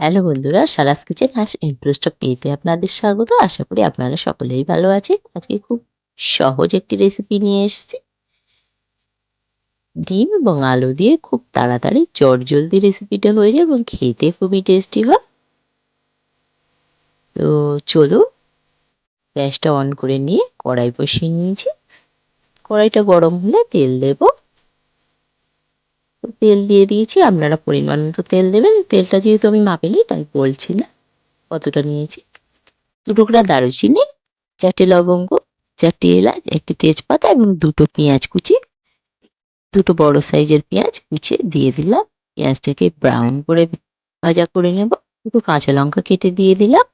Hello বন্ধুরা, সারাস kitchen হাঁস interest পেতে আপনাদের স্বাগত। আশা করি আপনারা সকলেই ভালো আছেন। আজকে খুব সহজ একটি রেসিপি নিয়ে এসেছি। ডিম এবং আলু দিয়ে খুব তাড়াতাড়ি জলদি রেসিপিটা হয়ে যায় এবং খেতে খুবই টেস্টি হয়। তো চলো গ্যাসটা অন করে নিয়ে কড়াই বসিয়ে নিয়েছি। কড়াইটা গরম হলে তেল দেবো। তেল দিয়ে দিয়েছি, আপনারা পরিমাণ মতো তেল দেবেন। তেলটা যেহেতু আমি মাপিনি, তাই বলছি না কতটা নিয়েছি। দু টুকরা দারুচিনি, চারটে লবঙ্গ, চারটে এলাচ, একটি তেজপাতা এবং দুটো পেঁয়াজ কুচি, দুটো বড় সাইজের পেঁয়াজ কুচিয়ে দিয়ে দিলাম। পেঁয়াজটাকে ব্রাউন করে ভাজা করে নেব। দুটো কাঁচা লঙ্কা কেটে দিয়ে দিলাম।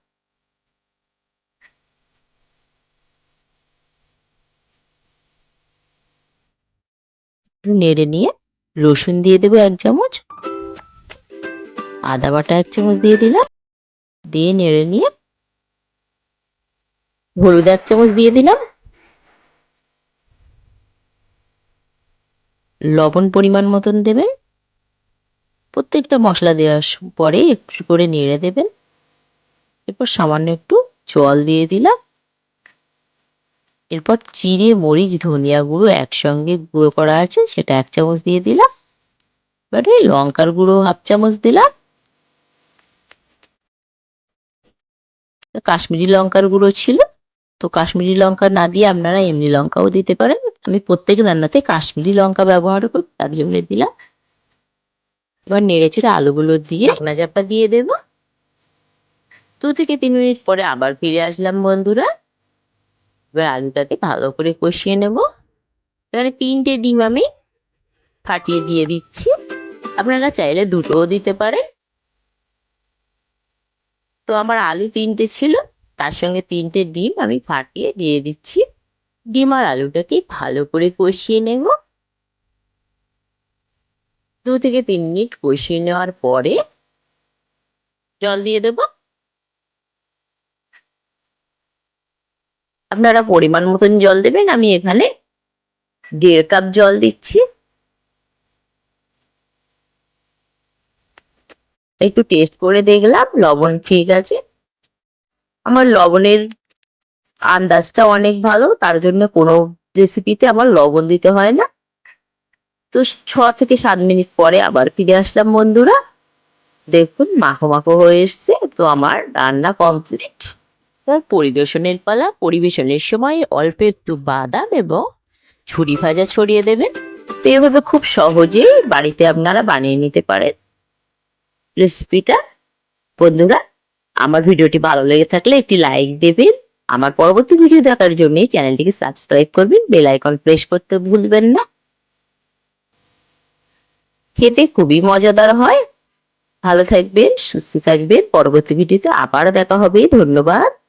নেড়ে নিয়ে রসুন দিয়ে দেবো এক চামচ। আদা বাটা এক চামচ দিয়ে দিলাম। দিয়ে নেড়ে নিয়ে হলুদ এক চামচ দিয়ে দিলাম। লবণ পরিমাণ মতন দেবেন। প্রত্যেকটা মশলা দেওয়ার পরে একটু করে নেড়ে দেবেন। এরপর সামান্য একটু জল দিয়ে দিলাম। এরপর চিড়ে মরিচ, ধনিয়া গুঁড়ো একসঙ্গে গুঁড়ো করা আছে, সেটা এক চামচ দিয়ে দিলাম। এবারে লঙ্কার গুঁড়ো হাফ চামচ দিলাম। কাশ্মীরি লঙ্কার গুঁড়ো ছিল। তো কাশ্মীরি লঙ্কা না দিয়ে আপনারা এমনি লঙ্কাও দিতে পারেন। আমি প্রত্যেক রান্নাতে কাশ্মীরি লঙ্কা ব্যবহার করি, তার জন্য দিলাম। এবার নেড়ে চেড়ে আলুগুলো দিয়ে ঢাকনা চাপা দিয়ে দেব। দু থেকে তিন মিনিট পরে আবার ফিরে আসলাম বন্ধুরা। এবার আলুটাকে ভালো করে কষিয়ে নেব। এখানে তিনটে ডিম আমি ফাটিয়ে দিয়ে দিচ্ছি। আপনারা চাইলে দুটোও দিতে পারেন। তো আমার আলু তিনটে ছিল, তার সঙ্গে তিনটে ডিম আমি ফাটিয়ে দিয়ে দিচ্ছি। ডিম আর আলুটাকে ভালো করে কষিয়ে নেব। দু থেকে তিন মিনিট কষিয়ে নেওয়ার পরে জল দিয়ে দেব। আপনারা পরিমাণ মতন জল দেবেন, আমি এখানে দেড় কাপ জল দিচ্ছি। একটু টেস্ট করে দেখলাম, লবণ ঠিক আছে। আমার লবণের আন্দাজটা অনেক ভালো, তার জন্য কোনো রেসিপিতে আমার লবণ দিতে হয় না। তো ছ থেকে সাত মিনিট পরে আবার ফিরে আসলাম বন্ধুরা। দেখুন, মাখো মাখো হয়ে এসছে, তো আমার রান্না কমপ্লিট তার পরিবেশনের পালা, পরিবেশনের সময় অল্প একটু বাদাম এবং ছুরি ভাজা ছড়িয়ে দেবেন। তো এভাবে খুব সহজেই বাড়িতে আপনারা বানিয়ে নিতে পারেন। রেসিপিটা, বন্ধুরা, আমার ভিডিওটি ভালো লেগে থাকলে একটি লাইক দেবেন। আমার পরবর্তী ভিডিও দেখার জন্য চ্যানেলটিকে সাবস্ক্রাইব করবেন, বেল আইকন প্রেস করতে ভুলবেন না। খেতে খুবই মজাদার হয়। ভালো থাকবেন, সুস্থ থাকবেন। পরবর্তী ভিডিওতে আবার দেখা হবে। ধন্যবাদ।